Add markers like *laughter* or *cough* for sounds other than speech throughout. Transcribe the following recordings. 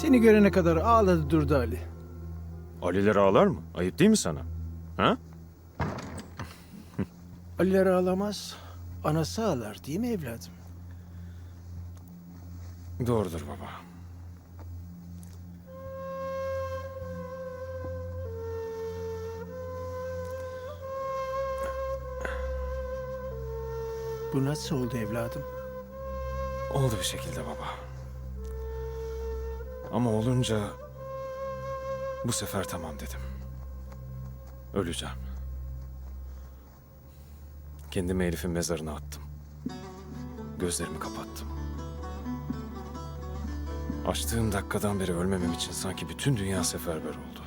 Seni görene kadar ağladı durdu Ali. Aliler ağlar mı? Ayıp değil mi sana? Ha? *laughs* Aliler ağlamaz, anası ağlar değil mi evladım? Doğrudur baba. Bu nasıl oldu evladım? Oldu bir şekilde baba. Ama olunca bu sefer tamam dedim. Öleceğim. Kendimi Elif'in mezarına attım. Gözlerimi kapattım. Açtığım dakikadan beri ölmemem için sanki bütün dünya seferber oldu.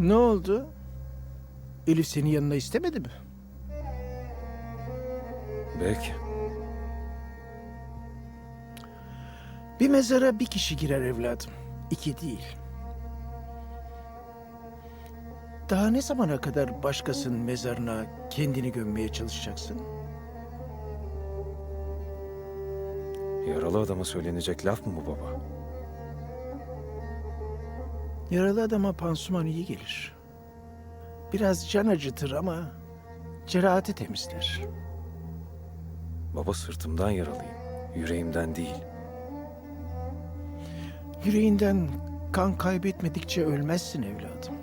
Ne oldu? Elif seni yanına istemedi mi? Belki. Bir mezara bir kişi girer evladım. iki değil. Daha ne zamana kadar başkasının mezarına kendini gömmeye çalışacaksın? Yaralı adama söylenecek laf mı bu baba? Yaralı adama pansuman iyi gelir. Biraz can acıtır ama cerahati temizler. Baba sırtımdan yaralıyım. Yüreğimden değil. Yüreğinden kan kaybetmedikçe ölmezsin evladım.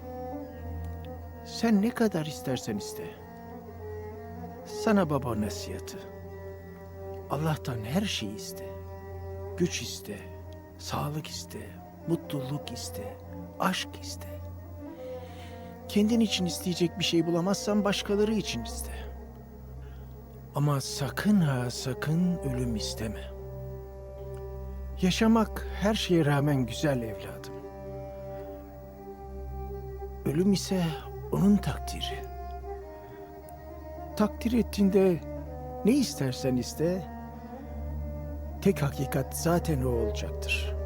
Sen ne kadar istersen iste. Sana baba nasihatı. Allah'tan her şeyi iste. Güç iste, sağlık iste, mutluluk iste, aşk iste. Kendin için isteyecek bir şey bulamazsan başkaları için iste. Ama sakın ha sakın ölüm isteme. Yaşamak her şeye rağmen güzel evladım. Ölüm ise onun takdiri. Takdir ettiğinde ne istersen iste, tek hakikat zaten o olacaktır.